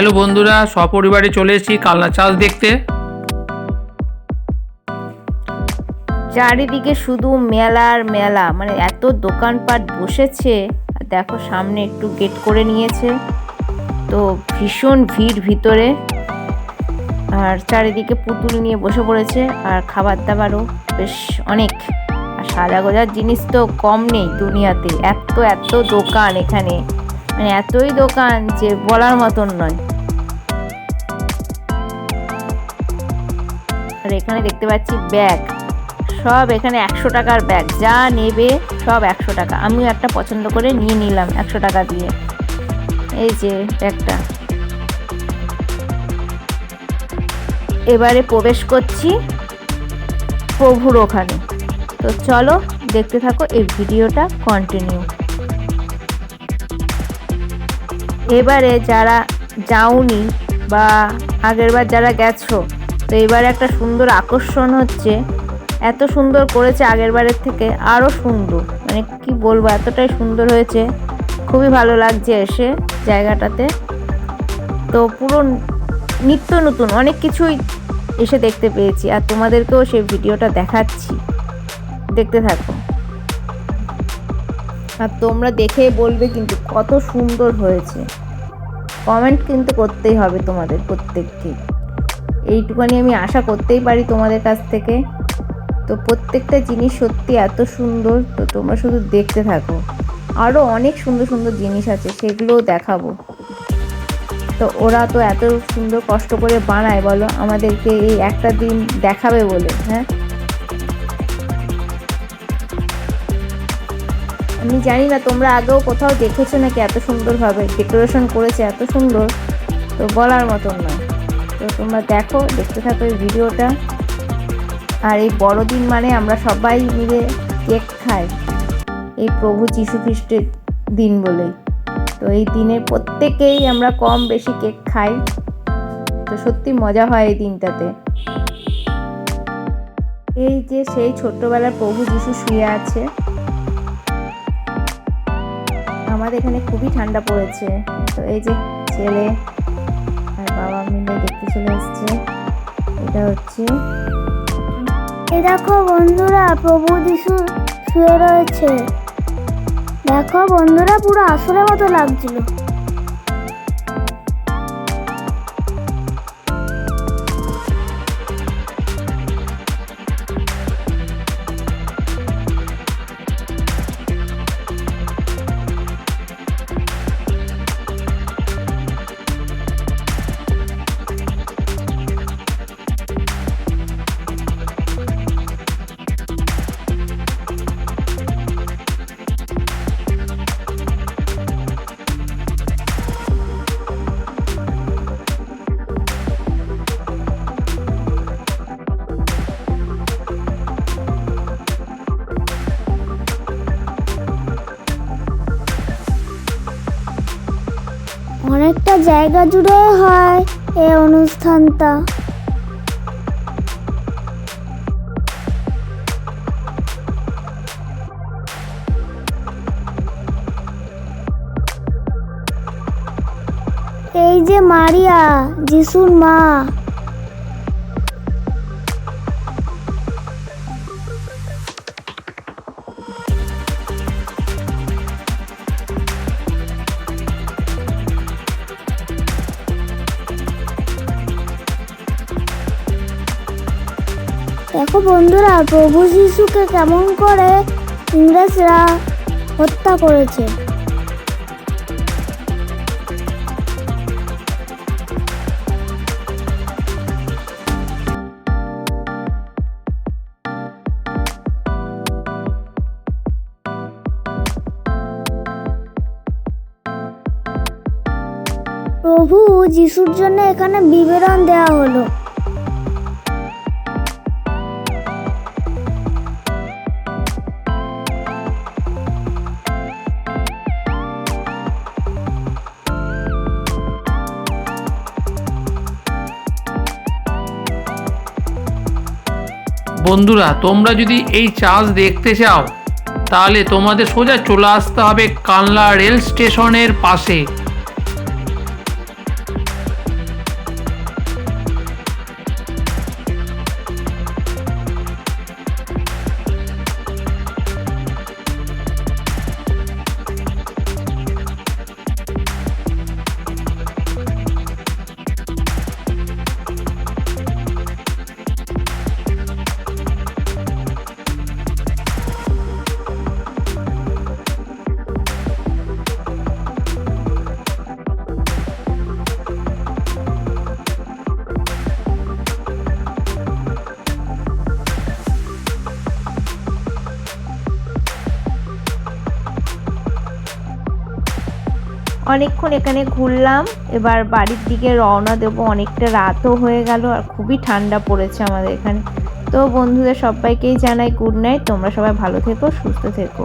Hello বন্ধুরা, সপরিবারে চলে এসেছি কালনা চাষ দেখতে। চারিদিকে শুধু মেলার মেলা মানে এত দোকানপাট বসেছে দেখো সামনে একটু গেট করে নিয়েছে, তো ভীষণ ভিড় ভিতরে। আর চারিদিকে পুতুল নিয়ে বসে পড়েছে, আর খাবার দাবারও বেশ অনেক। আর সাজা গোজার জিনিস তো কম নেই দুনিয়াতে, এত এত দোকান এখানে মানে এতই দোকান যে বলার মতন নয়। আর এখানে দেখতে পাচ্ছি ব্যাগ। সব এখানে একশো টাকার ব্যাগ। যা নেবে সব একশো টাকা। আমিও একটা পছন্দ করে নিয়ে নিলাম একশো টাকা দিয়ে। এই যে ব্যাগটা। এবারে প্রবেশ করছি প্রভুর ওখানে। তো চলো দেখতে থাকো এই ভিডিওটা কন্টিনিউ এবারে যারা যাওনি বা আগেরবার যারা গেছো তো এবারে একটা সুন্দর আকর্ষণ হচ্ছে। এত সুন্দর করেছে আগেরবারের থেকে আরও সুন্দর। মানে কি বলব, এতটাই সুন্দর হয়েছে। খুবই ভালো লাগছে এসে জায়গাটাতে। তো পুরো নিত্য নতুন, অনেক কিছুই এসে দেখতে পেয়েছি। আর তোমাদেরকেও সেই ভিডিওটা দেখাচ্ছি। দেখতে থাকো। আর তোমরা দেখেই বলবে কিন্তু কত সুন্দর হয়েছে। কমেন্ট কিন্তু করতেই হবে তোমাদের প্রত্যেককে এইটুখানি আমি আশা করতেই পারি তোমাদের কাছ থেকে। তো প্রত্যেকটা জিনিস সত্যি এত সুন্দর, তো তোমরা শুধু দেখতে থাকো। আরও অনেক সুন্দর সুন্দর জিনিস আছে, সেগুলোও দেখাবো। তো ওরা তো এত সুন্দর কষ্ট করে বানায়, বলো আমাদেরকে এই একটা দিন দেখাবে বলে হ্যাঁ? আমি জানি না তোমরা আগেও কোথাও দেখেছ নাকি এত সুন্দরভাবে, ডেকোরেশন করেছে এত সুন্দর, তো বলার মতন নয় তো তোমরা দেখো, দেখতে থাকো এই ভিডিওটা। আর এই বড়দিন মানে আমরা সবাই মিলে কেক খাই। এই প্রভু যীশু খ্রিস্টের দিন বলেই তো এই দিনে প্রত্যেকেই আমরা কম বেশি কেক খাই। তো সত্যি মজা হয় এই দিনটাতে। এই যে সেই ছোট্টবেলার প্রভু যীশু শুয়ে আছে। আমাদের এখানে খুবই ঠান্ডা পড়েছে। তো এই যে ছেলে চলে এসছে এটা হচ্ছে এ দেখো বন্ধুরা প্রভু যিশু শুয়ে রয়েছে দেখো বন্ধুরা পুরো আসলের মতো লাগছিল অনেকটা জায়গা জুড়ে হয় এ অনুষ্ঠানটা। এই যে মারিয়া যিশুর মা। দেখো বন্ধুরা, প্রভু যিশুকে কেমন করে ইংরেজরা হত্যা করেছে। প্রভু যিশুর জন্য এখানে বিবরণ দেওয়া হলো। বন্ধুরা, তোমরা যদি এই চাষ দেখতে চাও, তাহলে তোমাদের সোজা চলে আসতে হবে কানলা রেল স্টেশনের পাশে। অনেকক্ষণ এখানে ঘুরলাম। এবার বাড়ির দিকে রওনা দেবো। অনেকটা রাতও হয়ে গেল আর খুবই ঠান্ডা পড়েছে আমাদের এখানে। তো বন্ধুদের সবাইকেই জানাই গুড নাইট। তোমরা সবাই ভালো থেকো, সুস্থ থেকো।